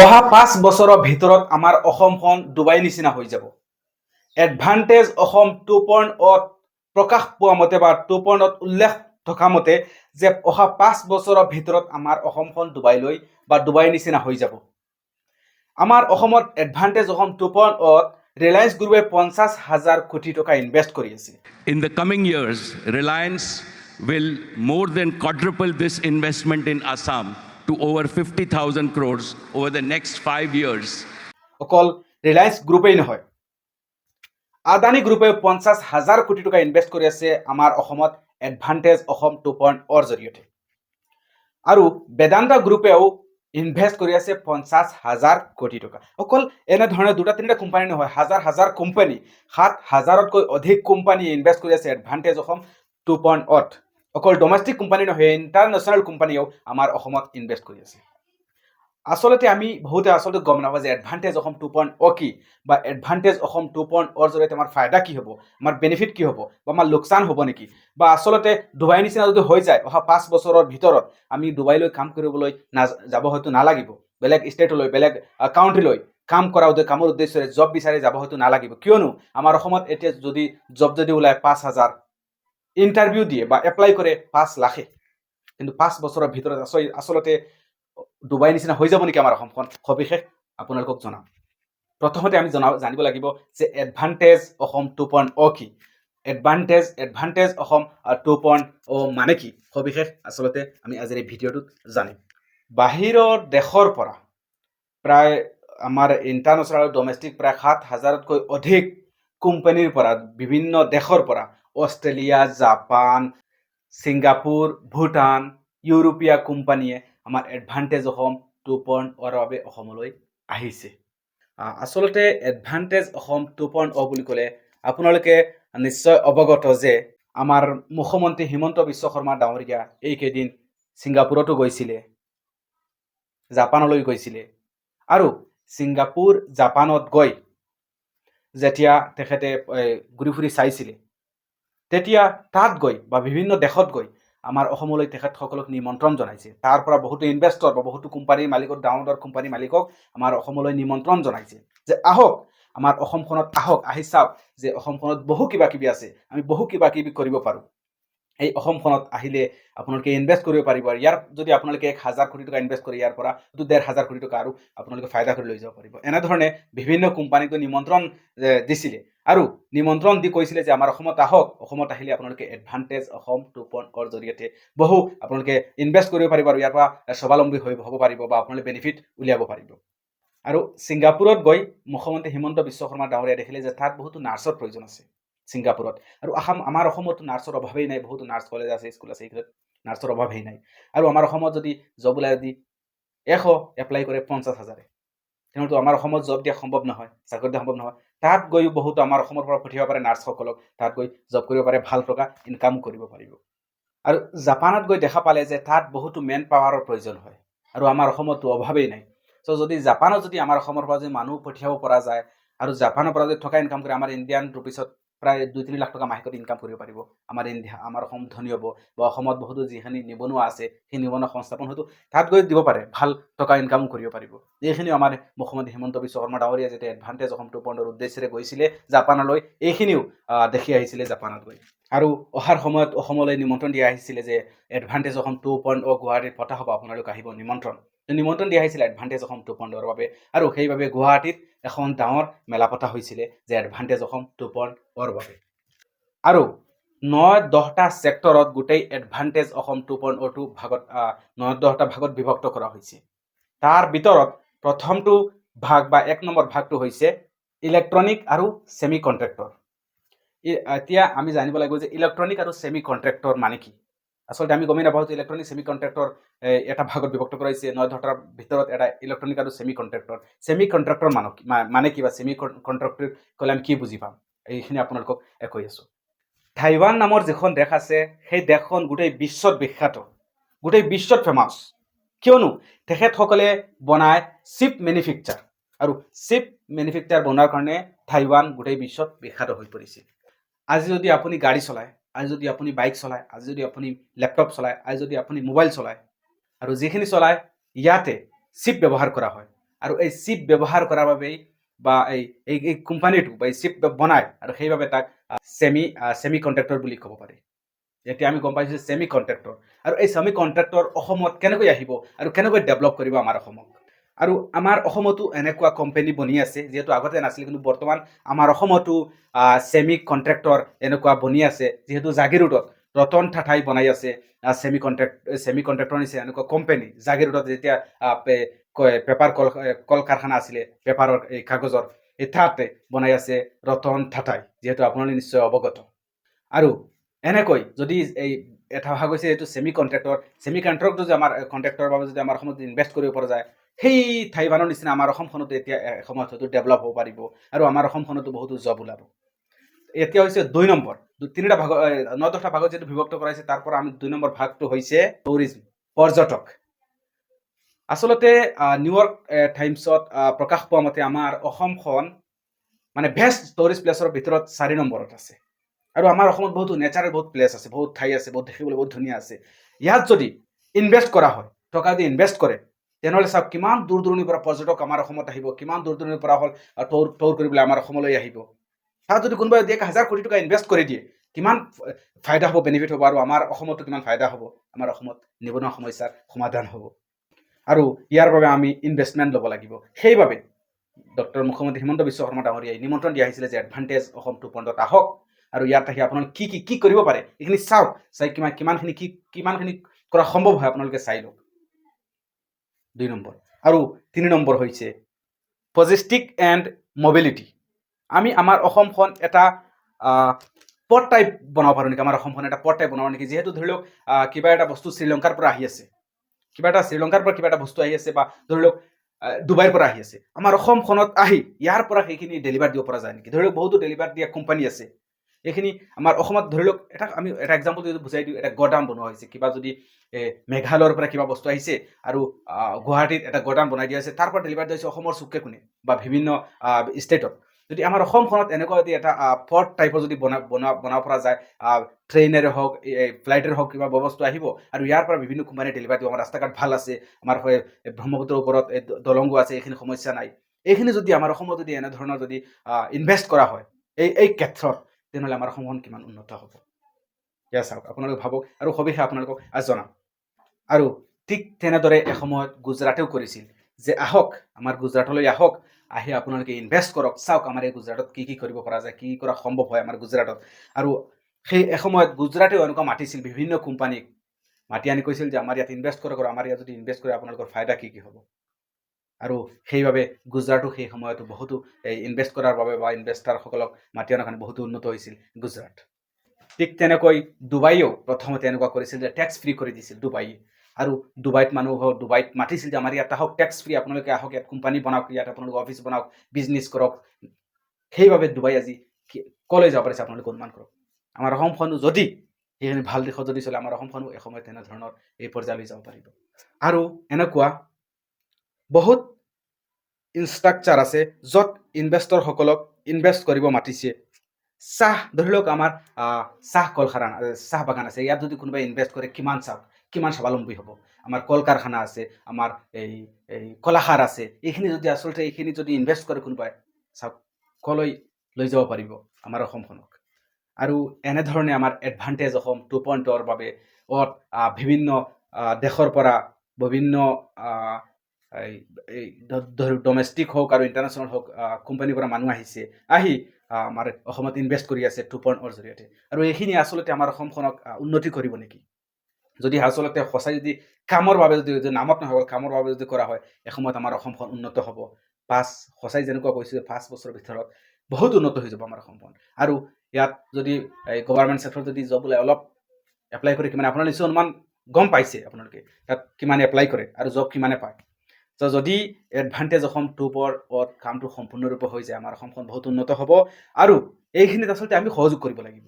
অহা পাঁচ বছৰৰ ভিতৰত আমাৰ অসমখন ডুবাই নিচিনা হৈ যাব। এডভান্টেজ অসম টু পইণ্ট অত প্ৰকাশ পোৱা মতে বা টু পইণ্টত উল্লেখ থকা মতে যে অহা পাঁচ বছৰৰ ভিতৰত আমাৰ অসমখন ডুবাইলৈ বা ডুবাই নিচিনা হৈ যাব। আমাৰ অসমত এডভান্টেজ অসম টু পইণ্ট অত ৰিলায়েন্স গ্ৰুপে পঞ্চাছ হাজাৰ কোটি টকা ইনভেষ্ট কৰি আছে। In the coming years, Reliance will more than quadruple this investment in Assam. To over 50,000 crores over the next five years. অকল ৰিলায়েন্স গ্ৰুপেই নহয়। আদানী গ্ৰুপে পঞ্চাছ হাজাৰ কোটি টকা ইনভেষ্ট কৰি আছে আমাৰ অসমত advantage Assam two point or জৰিয়তে। আৰু বেদান্ত গ্ৰুপেও ইনভেষ্ট কৰি আছে পঞ্চাছ হাজাৰ কোটি টকা। অকল এনেধৰণে দুটা তিনিটা কোম্পানী নহয় হাজাৰ হাজাৰ কোম্পানী সাত হাজাৰতকৈ অধিক কোম্পানী ইনভেষ্ট কৰি আছে এডভান্টেজ অসম টু পইণ্ট অত অকল ডমেষ্টিক কোম্পানী নহয় ইণ্টাৰনেশ্যনেল কোম্পানীয়েও আমাৰ অসমত ইনভেষ্ট কৰি আছে। আচলতে আমি বহুতে আচলতে গম নাপাওঁ যে advantage Assam two point o' কি, বা advantage Assam two point or জৰিয়তে আমাৰ ফাইদা কি হ'ব, আমাৰ বেনিফিট কি হ'ব, বা আমাৰ লোকচান হ'ব নেকি? বা আচলতে ডুবাই নিচিনা যদি হৈ যায়, অহা পাঁচ বছৰৰ ভিতৰত আমি ডুবাইলৈ কাম কৰিবলৈ না যাব হয়তো নালাগিব। বেলেগ ষ্টেটলৈ, বেলেগ কাউণ্ট্ৰিলৈ কাম কৰা কামৰ উদ্দেশ্যৰে জব বিচাৰি যাব হয়তো নালাগিব। কিয়নো আমাৰ অসমত এতিয়া যদি জব যদি ওলায় পাঁচ হাজাৰ ইণ্টাৰভিউ দিয়ে বা এপ্লাই কৰে পাঁচ লাখে। কিন্তু পাঁচ বছৰৰ ভিতৰত আচল- আচলতে ডুবাই নিচিনা হৈ যাব নেকি আমাৰ অসমখন? সবিশেষ আপোনালোকক জনাম। প্ৰথমতে আমি জনা জানিব লাগিব যে advantage Assam two point o' কি? Advantage advantage Assam two point o' মানে কি? সবিশেষ আচলতে আমি আজিৰ এই ভিডিঅ'টোত জানিম। বাহিৰৰ দেশৰ পৰা প্ৰায় আমাৰ ইণ্টাৰনেশ্যনেল আৰু ডমেষ্টিক প্ৰায় সাত হাজাৰতকৈ অধিক কোম্পানীৰ পৰা বিভিন্ন দেশৰ পৰা অষ্ট্ৰেলিয়া জাপান ছিংগাপুৰ ভূটান ইউৰোপীয় কোম্পানীয়ে আমাৰ এডভান্টেজ অসম টু পইণ্ট অ'ৰ বাবে অসমলৈ আহিছে। আচলতে advantage Assam two point o' বুলি ক'লে আপোনালোকে নিশ্চয় অৱগত যে আমাৰ মুখ্যমন্ত্ৰী হিমন্ত বিশ্ব শৰ্মা ডাঙৰীয়া এইকেইদিন ছিংগাপুৰতো গৈছিলে, জাপানলৈ গৈছিলে আৰু ছিংগাপুৰ, জাপানত গৈ যেতিয়া তেখেতে ঘূৰি ফুৰি চাইছিলে। তেতিয়া তাত গৈ বা বিভিন্ন দেশত গৈ আমাৰ অসমলৈ তেখেতসকলক নিমন্ত্ৰণ জনাইছে। তাৰ পৰা বহুতো ইনভেষ্টৰ বা বহুতো কোম্পানীৰ মালিকক ডাঙৰ ডাঙৰ কোম্পানীৰ মালিকক আমাৰ অসমলৈ নিমন্ত্ৰণ জনাইছে যে আহক, আমাৰ অসমখনত আহক, আহি চাওক যে অসমখনত বহু কিবা কিবি আছে, আমি বহু কিবা কিবি কৰিব পাৰোঁ। এই অসমখনত আহিলে আপোনালোকে ইনভেষ্ট কৰিব পাৰিব আৰু ইয়াৰ, যদি আপোনালোকে এক হাজাৰ কোটি টকা ইনভেষ্ট কৰে, ইয়াৰ পৰা হয়তো ডেৰ হাজাৰ কোটি টকা আৰু আপোনালোকে ফাইদা কৰি লৈ যাব পাৰিব। এনেধৰণে বিভিন্ন কোম্পানীকো নিমন্ত্ৰণ দিছিলে। আৰু নিমন্ত্ৰণ দি কৈছিলে যে আমাৰ অসমত আহক, অসমত আহিলে আপোনালোকে advantage Assam two point o জৰিয়তে বহু আপোনালোকে ইনভেষ্ট কৰিব পাৰিব আৰু ইয়াৰ পৰা স্বাৱলম্বী হৈ হ'ব পাৰিব বা আপোনালোকে বেনিফিট উলিয়াব পাৰিব। আৰু ছিংগাপুৰত গৈ মুখ্যমন্ত্ৰী হিমন্ত বিশ্ব শৰ্মা ডাঙৰীয়াই দেখিলে যে তাত বহুতো নাৰ্ছৰ প্ৰয়োজন আছে ছিংগাপুৰত। আৰু অসম আমাৰ অসমতো নাৰ্ছৰ অভাৱেই নাই, বহুতো নাৰ্ছ কলেজ আছে স্কুল আছে এইবিলাক নাৰ্ছৰ অভাৱেই নাই। আৰু আমাৰ অসমত যদি জব ওলাই যদি এশ এপ্লাই কৰে পঞ্চাছ হাজাৰে। তেওঁতো আমাৰ অসমত জব দিয়া সম্ভৱ নহয়, চাকৰি দিয়া সম্ভৱ নহয়। তাত গৈও বহুতো আমাৰ অসমৰ পৰা পঠিয়াব পাৰে নাৰ্ছসকলক, তাত গৈ জব কৰিব পাৰে, ভালো টকা ইনকাম কৰিব পাৰিব। আৰু জাপানত গৈ দেখা পালে যে তাত বহুতো মেন পাৱাৰৰ প্ৰয়োজন হয় আৰু আমাৰ অসমতো অভাৱেই নাই। চ' যদি জাপানত যদি আমাৰ অসমৰ পৰা যদি মানুহ পঠিয়াব পৰা যায় আৰু জাপানৰ পৰা যদি থকা ইনকাম কৰে, আমাৰ ইণ্ডিয়ান ৰুপিছত প্ৰায় দুই তিনি লাখ টকা মাহেকত ইনকাম কৰিব পাৰিব। আমাৰ ইণ্ডিয়া আমাৰ অসম ধনী হ'ব বা অসমত বহুতো যিখিনি নিবনুৱা আছে, সেই নিবনুৱা সংস্থাপন হয়তো তাত গৈ দিব পাৰে, ভালো টকা ইনকাম কৰিব পাৰিব। এইখিনিও আমাৰ মুখ্যমন্ত্ৰী হিমন্ত বিশ্ব শৰ্মা ডাৱৰীয়া যেতিয়া এডভান্টেজ অসম টু পইণ্টৰ উদ্দেশ্যেৰে গৈছিলে জাপানলৈ, এইখিনিও দেখি আহিছিলে জাপানত গৈ। আৰু অহাৰ সময়ত অসমলৈ নিমন্ত্ৰণ দিয়া আহিছিলে যে advantage Assam two point o' গুৱাহাটীত পতা হ'ব, আপোনালোক আহিব নিমন্ত্ৰণ। নিমন্ত্ৰণ দিয়া হৈছিলে এডভান্টেজ অসম টু পইণ্ট অ'ৰ বাবে। আৰু সেইবাবে গুৱাহাটীত এখন ডাঙৰ মেলা পতা হৈছিলে যে এডভান্টেজ অসম টু পইণ্ট অ'ৰ বাবে। আৰু ন দহটা ছেক্টৰত গোটেই advantage Assam two point o' two ভাগত ন দহটা ভাগত বিভক্ত কৰা হৈছে। তাৰ ভিতৰত প্ৰথমটো ভাগ বা এক নম্বৰ ভাগটো হৈছে ইলেক্ট্ৰনিক আৰু ছেমি কণ্ট্ৰেক্টৰ এতিয়া আমি জানিব লাগিব যে ইলেক্ট্ৰনিক আৰু ছেমি কণ্ট্ৰেক্টৰ মানে কি? আচলতে আমি গমেই নাপাওঁ যে ইলেক্ট্ৰনিক ছেমি কণ্ট্ৰেক্টৰ এটা ভাগত বিভক্ত কৰা হৈছে ন দহটাৰ ভিতৰত এটা ইলেক্ট্ৰনিক আৰু ছেমি কণ্ট্ৰেক্টৰ ছেমি কণ্ট্ৰেক্টৰ মানে মানে কি বা ছেমি কণ্ট্ৰেক্টৰ ক'লে আমি কি বুজি পাম? এইখিনি আপোনালোকক কৈ আছোঁ। টাইৱান নামৰ যিখন দেশ আছে, সেই দেশখন গোটেই বিশ্বত বিখ্যাত। গোটেই বিশ্বত ফেমাছ কিয়নো, তেখেতসকলে বনায় চিপ মেনুফেকচাৰ আৰু চিপ মেনুফেকচাৰ বনোৱাৰ কাৰণে টাইৱান গোটেই বিশ্বত বিখ্যাত হৈ পৰিছে আজি যদি আপুনি গাড়ী চলায়, আজি যদি আপুনি বাইক চলায়, আজি যদি আপুনি লেপটপ চলায়, আজি যদি আপুনি মোবাইল চলায়, আৰু যিখিনি চলায়, ইয়াতে চিপ ব্যৱহাৰ কৰা হয়। আৰু এই চিপ ব্যৱহাৰ কৰাৰ বাবেই বা এই এই এই কোম্পানীটো বা এই চিপ বনায় আৰু সেইবাবে তাক ছেমি ছেমি কণ্ট্ৰেক্টৰ বুলি ক'ব পাৰি। এতিয়া আমি গম পাইছোঁ ছেমি কণ্ট্ৰেক্টৰ আৰু এই ছেমি কণ্ট্ৰেক্টৰ অসমত কেনেকৈ আহিব আৰু কেনেকৈ ডেভেলপ কৰিব আমাৰ অসমক? আৰু আমাৰ অসমতো এনেকুৱা কোম্পানী বনি আছে, যিহেতু আগতে নাছিল, কিন্তু বৰ্তমান আমাৰ অসমতো ছেমি কণ্ট্ৰেক্টৰ এনেকুৱা বনি আছে, যিহেতু জাগিৰোডত ৰতন ঠাঠাই বনাই আছে ছেমি কণ্ট্ৰেক্ট ছেমি কণ্ট্ৰেক্টৰ নিচিনা এনেকুৱা কোম্পানী জাগিৰোডত যেতিয়া পেপাৰ কল কল কাৰখানা আছিলে, পেপাৰৰ এই কাগজৰ, এই তাতে বনাই আছে ৰতন ঠাঠাই, যিহেতু আপোনালোকে নিশ্চয় অৱগত। আৰু এনেকৈ যদি এই, এটা ভাগ হৈছে এইটো ছেমি কণ্ট্ৰেক্টৰ ছেমি কণ্ট্ৰেক্টৰ যে আমাৰ কণ্ট্ৰেক্টৰৰ বাবে যদি আমাৰ অসমত ইনভেষ্ট কৰিব পৰা যায় সেই ঠাইখনৰ নিচিনা আমাৰ অসমখনতো এতিয়া এসময়ত হয়তো ডেভেলপ হ'ব পাৰিব আৰু আমাৰ অসমখনতো বহুতো জব ওলাব। এতিয়া হৈছে দুই নম্বৰ তিনিটা ভাগ ন দহটা ভাগত যিটো বিভক্ত কৰাইছে তাৰ পৰা আমি দুই নম্বৰ ভাগটো হৈছে টুৰিজম পৰ্যটক। আচলতে নিউয়ৰ্ক টাইমছত প্ৰকাশ পোৱা মতে আমাৰ অসমখন মানে বেষ্ট টুৰিষ্ট প্লেচৰ ভিতৰত চাৰি নম্বৰত আছে। আৰু আমাৰ অসমত বহুতো নেচাৰেল বহুত প্লেচ আছে, বহুত ঠাই আছে, বহুত দেখিবলৈ বহুত ধুনীয়া আছে। ইয়াত যদি ইনভেষ্ট কৰা হয়, টকা যদি ইনভেষ্ট কৰে তেনেহ'লে চাওক, কিমান দূৰ দূৰণিৰ পৰা পৰ্যটক আমাৰ অসমত আহিব, কিমান দূৰ দূৰণিৰ পৰা হ'ল টৌৰ টৌৰ কৰিবলৈ আমাৰ অসমলৈ আহিব। তাত যদি কোনোবাই যদি এক হাজাৰ কোটি টকা ইনভেষ্ট কৰি দিয়ে, কিমান ফাইদা হ'ব বেনিফিট হ'ব আৰু আমাৰ অসমতো কিমান ফাইদা হ'ব, আমাৰ অসমত নিবনুৱা সমস্যাৰ সমাধান হ'ব। আৰু ইয়াৰ বাবে আমি ইনভেষ্টমেণ্ট ল'ব লাগিব। সেইবাবে ডক্টৰ মুখ্যমন্ত্ৰী হিমন্ত বিশ্ব শৰ্মা ডাঙৰীয়াই নিমন্ত্ৰণ দিয়া হৈছিলে যে এডভান্টেজ অসম টু পইণ্টত আহক। আৰু ইয়াত আহি আপোনালোকে কি কি কি কৰিব পাৰে, এইখিনি চাওক, চাই কিমান, কিমানখিনি কি, কিমানখিনি কৰা সম্ভৱ হয় আপোনালোকে চাই লওক। দুই নম্বৰ আৰু তিনি নম্বৰ হৈছে পজিষ্টিক এণ্ড মবিলিটি। আমি আমাৰ অসমখন এটা পট টাইপ বনাব পাৰোঁ নেকি? আমাৰ অসমখন এটা পট টাইপ বনাব নেকি? যিহেতু ধৰি লওক কিবা এটা বস্তু শ্ৰীলংকাৰ পৰা আহি আছে। কিবা এটা শ্ৰীলংকাৰ পৰা কিবা এটা বস্তু আহি আছে বা ধৰি লওক ডুবাইৰ পৰা আহি আছে। আমাৰ অসমখনত আহি ইয়াৰ পৰা সেইখিনি ডেলিভাৰ দিব পৰা যায় নেকি? ধৰি লওক, বহুতো ডেলিভাৰ দিয়া কোম্পানী আছে। এইখিনি আমাৰ অসমত ধৰি লওক, এটা আমি এটা এক্সাম্পল যদি বুজাই দিওঁ, এটা গডাউন বনোৱা হৈছে। কিবা যদি মেঘালয়ৰ পৰা কিবা বস্তু আহিছে আৰু গুৱাহাটীত এটা গডাউন বনাই দিয়া হৈছে, তাৰ পৰা ডেলিভাৰ হৈছে অসমৰ চুকে কোণে বা বিভিন্ন ষ্টেটত যদি আমাৰ অসমখনত এনেকুৱা যদি এটা পৰ্ট টাইপৰ যদি বনা বনা, বনাব পৰা যায় ট্ৰেইনেৰে হওক ফ্লাইটেৰে হওক, কিবা বস্তু আহিব আৰু ইয়াৰ পৰা বিভিন্ন কোম্পানীয়ে ডেলিভাৰ দিব আমাৰ ৰাস্তা ঘাট ভালো আছে, আমাৰ ব্ৰহ্মপুত্ৰৰ ওপৰত দলংগো আছে, এইখিনি সমস্যা নাই। এইখিনি যদি আমাৰ অসমত যদি এনেধৰণৰ যদি ইনভেষ্ট কৰা হয়, এই এই ক্ষেত্ৰত তেনেহ'লে আমাৰ অসমখন কিমান উন্নত হ'ব। এয়া চাওক আপোনালোকে ভাবক আৰু সবিশেষ আপোনালোকক আজ জনাম। আৰু ঠিক তেনেদৰে এসময়ত গুজৰাটেও কৰিছিল যে আহক, আমাৰ গুজৰাটলৈ আহক, আহি আপোনালোকে ইনভেষ্ট কৰক। চাওক আমাৰ এই গুজৰাটত কি কি কৰিব পৰা যায়, কি কৰা সম্ভৱ হয় আমাৰ গুজৰাটত। আৰু সেই এসময়ত গুজৰাটেও এনেকুৱা মাতিছিল, বিভিন্ন কোম্পানীক মাতি আনি কৈছিল যে আমাৰ ইয়াত ইনভেষ্ট কৰক আৰু আমাৰ ইয়াত যদি ইনভেষ্ট কৰে, আপোনালোকৰ ফাইদা কি কি হ'ব। আৰু সেইবাবে গুজৰাটো সেই সময়তো বহুতো, এই ইনভেষ্ট কৰাৰ বাবে বা ইনভেষ্টাৰসকলক মাতি অনাৰ কাৰণে বহুতো উন্নত হৈছিল গুজৰাট। ঠিক তেনেকৈ ডুবাইও প্ৰথমতে এনেকুৱা কৰিছিল যে টেক্স ফ্ৰী কৰি দিছিল ডুবাই। আৰু ডুবাইত মানুহ ডুবাইত মাতিছিল যে আমাৰ ইয়াত আহক টেক্স ফ্ৰী আপোনালোকে আহক, ইয়াত কোম্পানী বনাওক, ইয়াত আপোনালোকে অফিচ বনাওক বিজনেছ কৰক। সেইবাবে ডুবাই আজি কলৈ যাব পাৰিছে আপোনালোকে অনুমান কৰক? আমাৰ অসমখনো যদি, সেইখিনি ভালো দিশত যদি চলে, আমাৰ অসমখনো এসময়ত তেনেধৰণৰ এই পৰ্যায়লৈ যাব পাৰিব। আৰু এনেকুৱা বহুত ইনষ্ট্ৰাকচাৰ আছে, য'ত ইনভেষ্টৰসকলক ইনভেষ্ট কৰিব মাতিছে। চাহ, ধৰি লওক আমাৰ চাহ কলখানা চাহ বাগান আছে, ইয়াত যদি কোনোবাই ইনভেষ্ট কৰে, কিমান চাওক কিমান স্বাৱলম্বী হ'ব? আমাৰ কল কাৰখানা আছে, আমাৰ এই এই কলাখাৰ আছে, এইখিনি যদি আচলতে এইখিনি যদি ইনভেষ্ট কৰে কোনোবাই, চাওক, কলৈ লৈ যাব পাৰিব আমাৰ অসমখনক? আৰু এনেধৰণে আমাৰ এডভান্টেজ অসম টু পইণ্টৰ বাবে অত বিভিন্ন দেশৰ পৰা বিভিন্ন এই এই ডমেষ্টিক হওক আৰু ইণ্টাৰনেশ্যনেল হওক কোম্পানীৰ পৰা মানুহ আহিছে, আহি আমাৰ অসমত ইনভেষ্ট কৰি আছে টু পইণ্টৰ জৰিয়তে। আৰু এইখিনি আচলতে আমাৰ অসমখনক উন্নতি কৰিব নেকি? যদি আচলতে সঁচাই যদি কামৰ বাবে যদি নামত নহয়, অকল কামৰ বাবে যদি কৰা হয়, এসময়ত আমাৰ অসমখন উন্নত হ'ব। পাঁচ, সঁচাই যেনেকুৱা কৈছোঁ যে পাঁচ বছৰৰ ভিতৰত বহুত উন্নত হৈ যাব আমাৰ অসমখন। আৰু ইয়াত যদি, এই গভৰ্ণমেণ্ট ছেক্টৰত যদি জব ওলাই অলপ এপ্লাই কৰি, কিমান আপোনালোকে নিশ্চয় অনুমান গম পাইছে আপোনালোকে, তাত কিমান এপ্লাই কৰে আৰু জব কিমানে পায়। তো যদি এডভান্টেজ অসম টু ওপৰত কামটো সম্পূৰ্ণৰূপে হৈ যায়, আমাৰ অসমখন বহুত উন্নত হ'ব। আৰু এইখিনিত আচলতে আমি সহযোগ কৰিব লাগিব।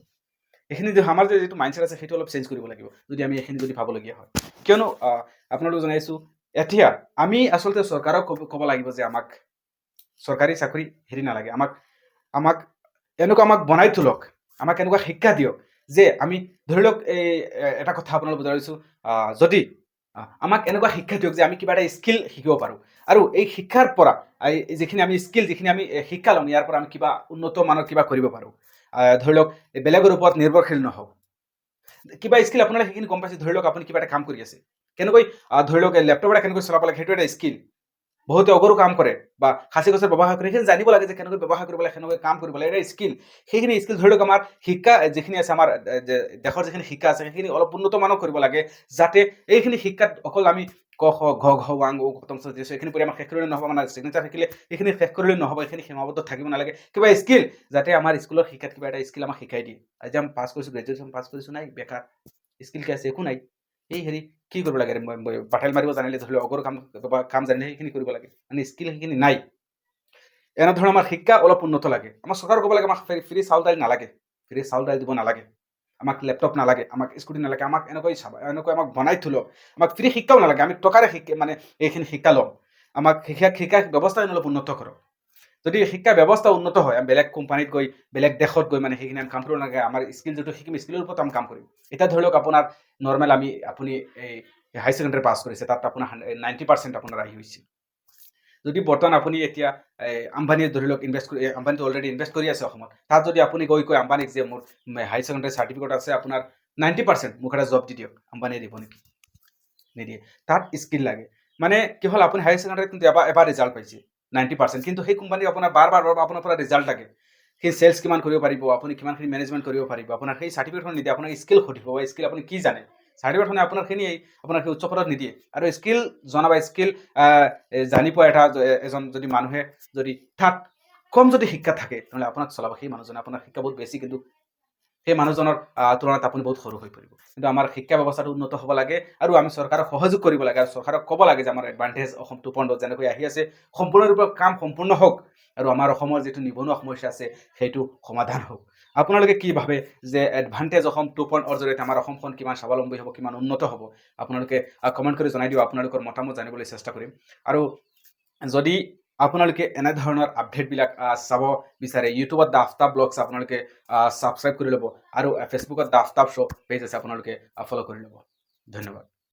এইখিনি আমাৰ যে যিটো মাইণ্ডছেট আছে, সেইটো অলপ চেঞ্জ কৰিব লাগিব, যদি আমি এইখিনি যদি ভাবলগীয়া হয়। কিয়নো আপোনালোকক জনাইছোঁ, এতিয়া আমি আচলতে চৰকাৰক ক'ব ক'ব লাগিব যে আমাক চৰকাৰী চাকৰি হেৰি নালাগে। আমাক আমাক এনেকুৱা আমাক বনাই তোলক আমাক এনেকুৱা শিক্ষা দিয়ক যে আমি ধৰি লওক এই এটা কথা আপোনালোক বুজাই দিছোঁ যদি আমাক এনেকুৱা শিক্ষা দিয়ক যে আমি কিবা এটা স্কিল শিকিব পাৰোঁ। আৰু এই শিক্ষাৰ পৰা যিখিনি আমি স্কিল যিখিনি আমি শিক্ষা ল'ম, ইয়াৰ পৰা আমি কিবা উন্নত মানৰ কিবা কৰিব পাৰোঁ। ধৰি লওক বেলেগৰ ওপৰত নিৰ্ভৰশীল নহওক। কিবা স্কিল আপোনালোকে সেইখিনি গম পাইছে, ধৰি লওক, আপুনি কিবা এটা কাম কৰি আছে। কেনেকৈ ধৰি লওক লেপটপ এটা কেনেকৈ চলাব লাগে, সেইটো এটা স্কিল বহুতে অগৰো কাম কৰে, বা সাঁচি গছৰ ব্যৱহাৰ কৰে সেইখিনি জানিব লাগে যে কেনেকৈ ব্যৱহাৰ কৰিব লাগে, কেনেকৈ কাম কৰিব লাগে, এটা স্কিল সেইখিনি স্কিল ধৰি লওক আমাৰ শিক্ষা যিখিনি আছে আমাৰ দেশৰ যিখিনি শিক্ষা আছে, সেইখিনি অলপ উন্নত মানৰ কৰিব লাগে, যাতে এইখিনি শিক্ষাত অকল আমি ক, খ, ঘ ঘ, ৱাং ও দিছোঁ এইখিনি পঢ়ি আমাৰ শেষ কৰিলে নহ'ব মানে চিগনেচাৰ থাকিলে এইখিনি শেষ কৰিলে নহ'ব, এইখিনি সীমাবদ্ধ থাকিব নালাগে। কিবা স্কিল যাতে আমাৰ স্কুলৰ শিক্ষাত কিবা এটা স্কিল আমাক শিকাই দিয়ে। আজি আমি পাছ কৰিছোঁ গ্ৰেজুৱেশ্যন পাছ কৰিছোঁ, নাই, বেকাৰ। স্কিল কি আছে, একো নাই। এই হেৰি, কি কৰিব লাগে? মই- বাটেল মাৰিব জানিলে ধৰি লওক, অগৰ কাম কাম জানিলে সেইখিনি কৰিব লাগে। মানে স্কিল সেইখিনি নাই। এনেধৰণৰ আমাৰ শিক্ষা অলপ উন্নত লাগে। আমাৰ চৰকাৰ ক'ব লাগে, আমাক ফ্ৰী চাউল দাইল নালাগে। ফ্ৰী চাউল দাইল দিব নালাগে। আমাক লেপটপ নালাগে, আমাক স্কুটি নালাগে, আমাক এনেকৈ চাব, এনেকৈ আমাক বনাই থ'লক আমাক ফ্ৰী শিক্ষাও নালাগে, আমি টকাৰে শিক মানে এইখিনি শিক্ষা ল'ম। আমাক শিক্ষা শিক্ষা ব্যৱস্থা অলপ উন্নত কৰক। যদি শিক্ষা ব্যৱস্থা উন্নত হয়, আমি বেলেগ কোম্পানীত গৈ, বেলেগ দেশত গৈ মানে সেইখিনি আমি কাম কৰিব নালাগে, আমাৰ স্কিল যিটো শিকিম স্কিলৰ ওপৰত আমি কাম কৰিম। এতিয়া ধৰি লওক আপোনাৰ নৰ্মেল আমি, আপুনি এই হাই ছেকেণ্ডেৰী পাছ কৰিছে, তাত আপোনাৰ নাইণ্টি পাৰ্চেণ্ট আপোনাৰ আহি হৈছে। যদি বৰ্তমান আপুনি এতিয়া আম্বানীয়ে ধৰি লওক ইনভেষ্ট কৰি আম্বানীটো অলৰেডি ইনভেষ্ট কৰি আছে অসমত, তাত যদি আপুনি গৈ কৈ আম্বানীক যে মোৰ হাই ছেকেণ্ডেৰী চাৰ্টিফিকেট আছে, আপোনাৰ নাইণ্টি পাৰ্চেণ্ট মোক এটা জব দি দিয়ক, আম্বানীয়ে দিব নেকি? নিদিয়ে। তাত স্কিল লাগে। মানে কি হ'ল, আপুনি হাই ছেকেণ্ডেৰীত কিন্তু এবাৰ এবাৰ ৰিজাল্ট পাইছে। নাইণ্টি পাৰ্চেণ্ট কিন্তু সেই কোম্পানী আপোনাৰ বাৰ বাৰ বাৰ আপোনাৰ পৰা ৰিজাল্ট লাগে সেই চেলছ কিমান কৰিব পাৰিব, আপুনি কিমানখিনি মেনেজমেণ্ট কৰিব পাৰিব, আপোনাৰ সেই চাৰ্টিফিকেটখন নিদিয়ে আপোনাক স্কিল সুধিব বা স্কিল আপুনি কি জানে? চাৰ্টিফিকেটখনে আপোনাৰ খিনি আপোনাৰ সেই উচ্চ পদত নিদিয়ে। আৰু স্কিল জনা বা স্কিল জানি পোৱা এটা এজন যদি মানুহে যদি তাত কম যদি শিক্ষা থাকে, তেনেহ'লে আপোনাক চলাব, সেই মানুহজনে আপোনাৰ শিক্ষা বহুত বেছি, কিন্তু সেই মানুহজনৰ তুলনাত আপুনি বহুত সৰু হৈ পৰিব। কিন্তু আমাৰ শিক্ষা ব্যৱস্থাটো উন্নত হ'ব লাগে আৰু আমি চৰকাৰক সহযোগ কৰিব লাগে আৰু চৰকাৰক ক'ব লাগে যে আমাৰ এডভান্টেজ অসম টু পইণ্টত যেনেকৈ আহি আছে, সম্পূৰ্ণৰূপে কাম সম্পূৰ্ণ হওক আৰু আমাৰ অসমৰ যিটো নিবনুৱা সমস্যা আছে, সেইটো সমাধান হওক। আপোনালোকে কি ভাবে যে এডভান্টেজ অসম টু পইণ্টৰ জৰিয়তে আমাৰ অসমখন কিমান স্বাৱলম্বী হ'ব, কিমান উন্নত হ'ব? আপোনালোকে কমেণ্ট কৰি জনাই দিব আপোনালোকৰ মতামত জানিবলৈ চেষ্টা কৰিম। আৰু যদি আপোনালোকে এনেধৰণৰ আপডেটবিলাক চাব বিচাৰে। ইউটিউবত দ্য আফতাব ব্লগছ আপোনালোকে ছাবস্ক্ৰাইব কৰি ল'ব আৰু ফেচবুকত দ্য আফতাব শ্ব' পেজ আছে, আপোনালোকে ফ'ল' কৰি ল'ব। ধন্যবাদ।